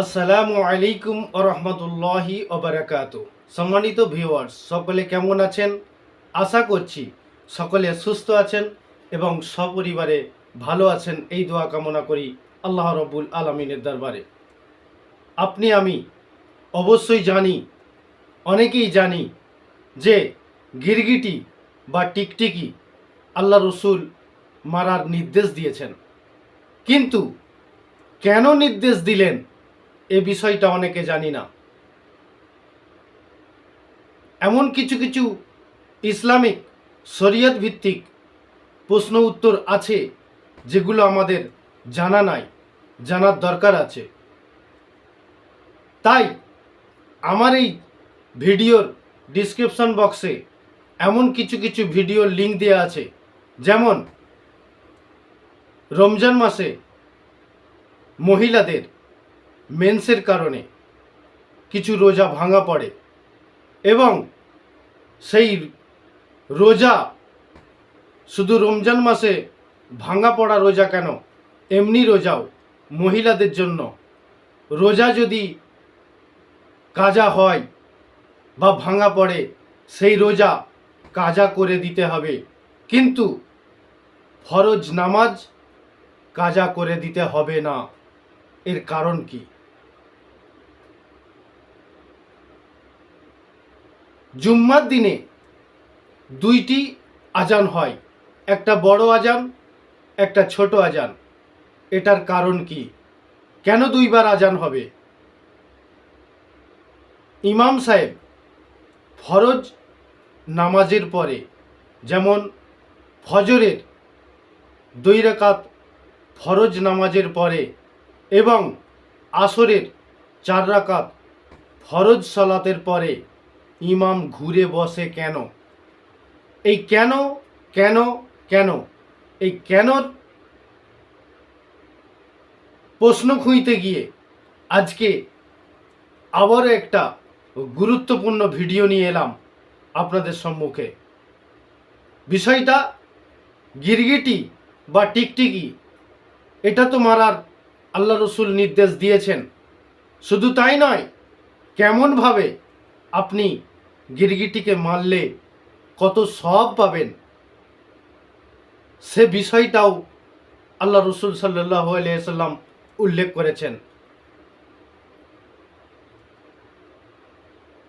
আসসালামু আলাইকুম রহমতুল্লাহি ওবরাকাত সম্মানিত ভিউয়ার্স, সকলে কেমন আছেন? আশা করছি সকলে সুস্থ আছেন এবং সপরিবারে ভালো আছেন। এই দোয়া কামনা করি আল্লাহ রব্বুল আলমিনের দরবারে। আপনি, আমি অবশ্যই জানি, অনেকেই জানি যে গিরগিটি বা টিকটিকি আল্লাহ রসুল মারার নির্দেশ দিয়েছেন। কিন্তু কেন নির্দেশ দিলেন? এ বিষয়টা অনেকে জানি না। এমন কিছু কিছু ইসলামিক, শরীয়ত ভিত্তিক প্রশ্ন উত্তর আছে, যেগুলো আমাদের জানা নাই, জানার দরকার আছে। তাই আমার এই ভিডিওর ডিসক্রিপশন বক্সে এমন কিছু কিছু ভিডিওর লিঙ্ক দেওয়া আছে, যেমন রমজান মাসে মহিলাদের মেন্সের কারণে কিছু রোজা ভাঙা পড়ে এবং সেই রোজা শুধু রমজান মাসে ভাঙা পড়া রোজা কেন? এমনি রোজাও মহিলাদের জন্য। রোজা যদি কাজা হয় বা ভাঙা পড়ে, সেই রোজা কাজা করে দিতে হবে। কিন্তু ফরজ নামাজ কাজা করে দিতে হবে না। এর কারণ কি? জুম্মার দিনে দুইটি আজান হয়। একটা বড় আজান, একটা ছোট আজান। এটার কারণ কি? কেন দুইবার আজান হবে? ইমাম সাহেব ফরজ নামাজের পরে, যেমন ফজরের দুই ফরজ নামাজের পরে এবং আসরের চার রাকাত ফরজ সলাতের পরে ইমাম ঘুরে বসে কেন? এই কেন কেন কেন? এই কেন প্রশ্ন খুঁইতে গিয়ে আজকে আবারও একটা গুরুত্বপূর্ণ ভিডিও নিয়ে এলাম আপনাদের সম্মুখে। বিষয়টা গিরগিটি বা টিকটিকি, এটা তো মারার আল্লাহ রসুল নির্দেশ দিয়েছেন। শুধু তাই নয়, কেমনভাবে আপনি গিরগিটিকে মারলে কত সব পাবেন? সে বিষয়টাও আল্লাহ রসুল সাল্লাহ আলিয়াল্লাম উল্লেখ করেছেন।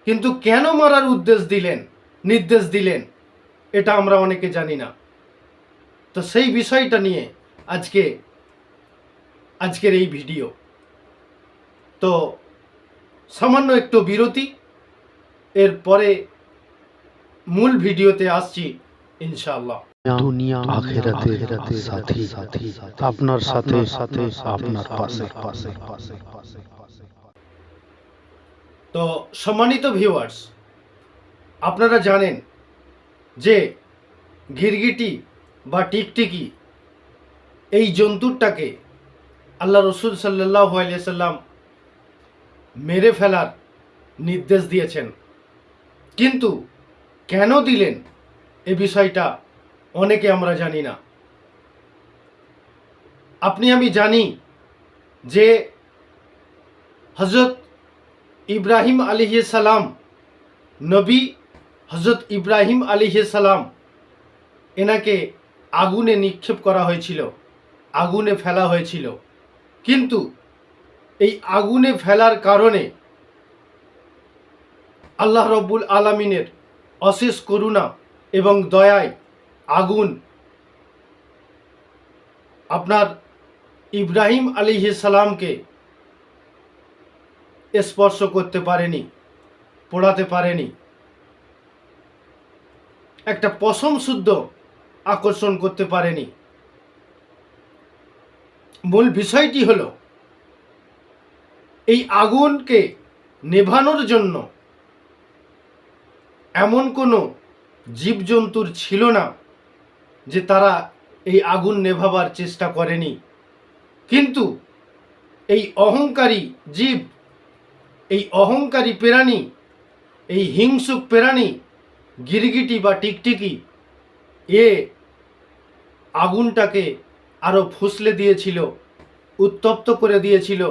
কিন্তু কেন মারার উদ্দেশ দিলেন, নির্দেশ দিলেন, এটা আমরা অনেকে জানি না। তো সেই বিষয়টা নিয়ে আজকে, আজকের এই ভিডিও। তো সামান্য একটু বিরতি এরপরে মূল ভিডিওতে আসছি ইনশাআল্লাহ। দুনিয়া আখেরাতের সাথী। সাথী। আপনার সাথে সাথে আপনার পাশে। পাশে পাশে পাশে তো সম্মানিত ভিউয়ার্স আপনারা জানেন যে গিরগিটি বা টিকটিকি এই জন্তুরটাকে আল্লাহ রসুল সাল্লাহ আলিয়া সাল্লাম মেরে ফেলার নির্দেশ দিয়েছেন। কিন্তু কেন দিলেন? এ বিষয়টা অনেকে আমরা জানি না। আপনি, আমি জানি যে হজরত ইব্রাহিম আলিহে সালাম, নবী হজরত ইব্রাহিম আলিহে সালাম, এনাকে আগুনে নিক্ষেপ করা হয়েছিল, আগুনে ফেলা হয়েছিল। কিন্তু এই আগুনে ফেলার কারণে আল্লাহ রব্বুল আলমিনের অশেষ করুণা এবং দয়ায় আগুন আপনার ইব্রাহিম আলিহে সালামকে স্পর্শ করতে পারেনি, পোড়াতে পারেনি। একটা পশম শুদ্ধ আকর্ষণ করতে পারেনি। মূল বিষয়টি হলো, এই আগুনকে নেভানোর জন্য এমন কোনো জীবজন্তুর ছিল না যে তারা এই আগুন নেভাবার চেষ্টা করেনি। কিন্তু এই অহংকারী জীব, এই অহংকারী প্রাণী, এই হিংসুক প্রাণী, গিরগিটি বা টিকটিকি, এ আগুনটাকে আরও ফুসলে দিয়েছিল, উত্তপ্ত করে দিয়েছিল,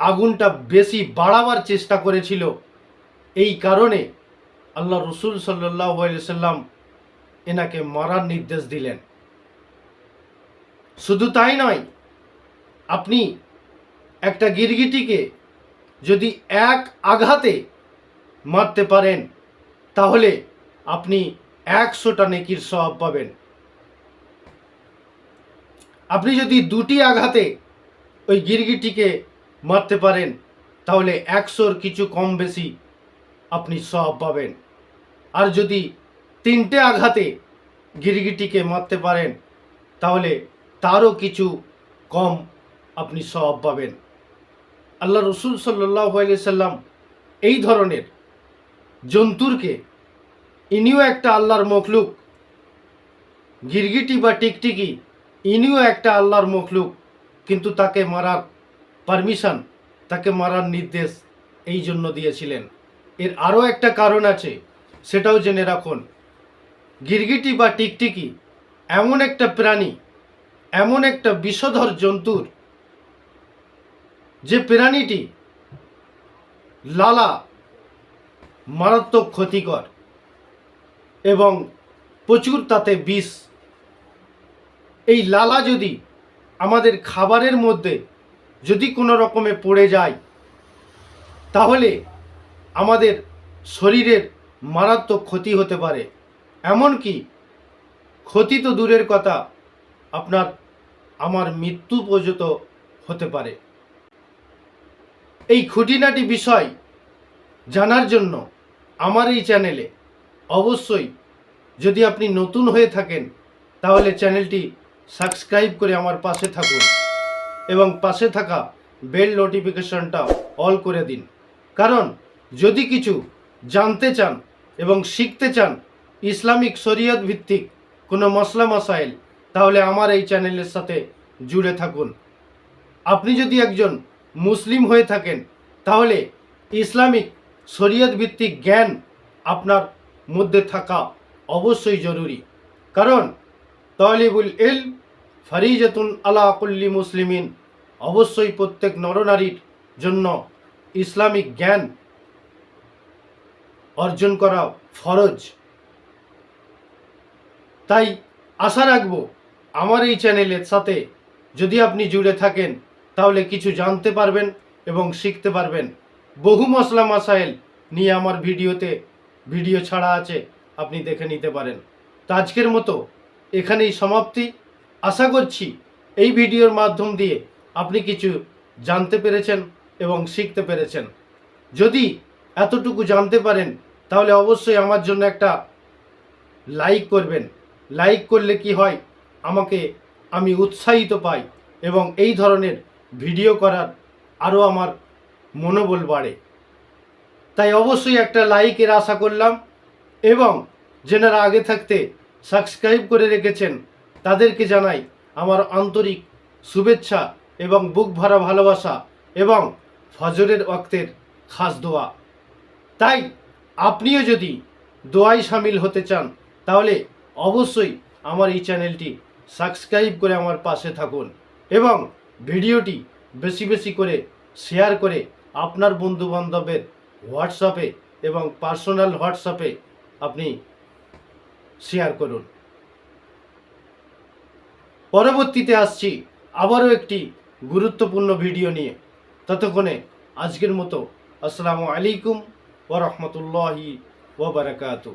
আগুনটা বেশি বাড়াবার চেষ্টা করেছিল। এই কারণে আল্লাহ রসুল সাল্লাম এনাকে মারার নির্দেশ দিলেন। শুধু তাই নয়, আপনি একটা গিরগিটিকে যদি এক আঘাতে মারতে পারেন, তাহলে আপনি একশোটা নেকির স্বভাব পাবেন। আপনি যদি দুটি আঘাতে ওই গিরগিটিকে মারতে পারেন, তাহলে একশোর কিছু কম বেশি আপনি সব পাবেন। আর যদি তিনটে আঘাতে গিরগিটিকে মারতে পারেন, তাহলে তারও কিছু কম আপনি সব পাবেন। আল্লাহ রসুল সাল্লাহ সাল্লাম এই ধরনের জন্তুরকে, ইনিও একটা আল্লাহর মখলুক, গিরগিটি বা টিকটিকি ইনিও একটা আল্লাহর মখলুক, কিন্তু তাকে মারার পারমিশন, তাকে মারার নির্দেশ এই জন্য দিয়েছিলেন। এর আরও একটা কারণ আছে সেটাও জেনে রাখুন। গিরগিটি বা টিকটিকি এমন একটা প্রাণী, এমন একটা বিষধর জন্তুর, যে প্রাণীটি লালা মারাত্মক ক্ষতিকর এবং প্রচুর তাতে বিষ। এই লালা যদি আমাদের খাবারের মধ্যে যদি কোনো রকমে পড়ে যায়, তাহলে আমাদের শরীরের মারাত্মক ক্ষতি হতে পারে। এমনকি ক্ষতি তো দূরের কথা, আপনার, আমার মৃত্যু পর্যন্ত হতে পারে। এই খুঁটিনাটি বিষয় জানার জন্য আমার এই চ্যানেলে অবশ্যই যদি আপনি নতুন হয়ে থাকেন, তাহলে চ্যানেলটি সাবস্ক্রাইব করে আমার পাশে থাকুন এবং পাশে থাকা বেল নোটিফিকেশনটা অল করে দিন। কারণ যদি কিছু জানতে চান এবং শিখতে চান ইসলামিক শরীয়ত ভিত্তিক কোনো মশলা মশাইল, তাহলে আমার এই চ্যানেলের সাথে জুড়ে থাকুন। আপনি যদি একজন মুসলিম হয়ে থাকেন, তাহলে ইসলামিক শরীয়ত ভিত্তিক জ্ঞান আপনার মধ্যে থাকা অবশ্যই জরুরি। কারণ তলিবুল ইল ফরিজতুন আলা কুল্লি মুসলিমিন, অবশ্যই প্রত্যেক নরনারীর জন্য ইসলামিক জ্ঞান অর্জন করা ফরজ। তাই আশা রাখব আমার এই চ্যানেলের সাথে যদি আপনি জুড়ে থাকেন, তাহলে কিছু জানতে পারবেন এবং শিখতে পারবেন। বহু মশলা মাসাইল নিয়ে আমার ভিডিওতে ভিডিও ছাড়া আছে, আপনি দেখে নিতে পারেন। তো আজকের মতো এখানেই সমাপ্তি। আশা করছি এই ভিডিওর মাধ্যম দিয়ে আপনি কিছু জানতে পেরেছেন এবং শিখতে পেরেছেন। যদি এতটুকু জানতে পারেন, তাহলে অবশ্যই আমার জন্য একটা লাইক করবেন। লাইক করলে কি হয়? আমাকে আমি উৎসাহিত পাই এবং এই ধরনের ভিডিও করার আরও আমার মনোবল বাড়ে। তাই অবশ্যই একটা লাইকের আশা করলাম এবং যেনারা আগে থাকতে সাবস্ক্রাইব করে রেখেছেন, তাদেরকে জানাই আমার আন্তরিক শুভেচ্ছা এবং বুক ভরা ভালোবাসা এবং ফজরের অক্তের খাস দোয়া। তাই আপনিও যদি দোয়ায় সামিল হতে চান, তাহলে অবশ্যই আমার এই চ্যানেলটি সাবস্ক্রাইব করে আমার পাশে থাকুন এবং ভিডিওটি বেশি বেশি করে শেয়ার করে আপনার বন্ধু বান্ধবের হোয়াটসঅ্যাপে এবং পার্সোনাল হোয়াটসঅ্যাপে আপনি শেয়ার করুন। পরবর্তীতে আসছি আবারও একটি গুরুত্বপূর্ণ ভিডিও নিয়ে। ততক্ষণে আজকের মতো আসসালামু আলাইকুম। ওরহমতুল্লাহি ওবরাকাতু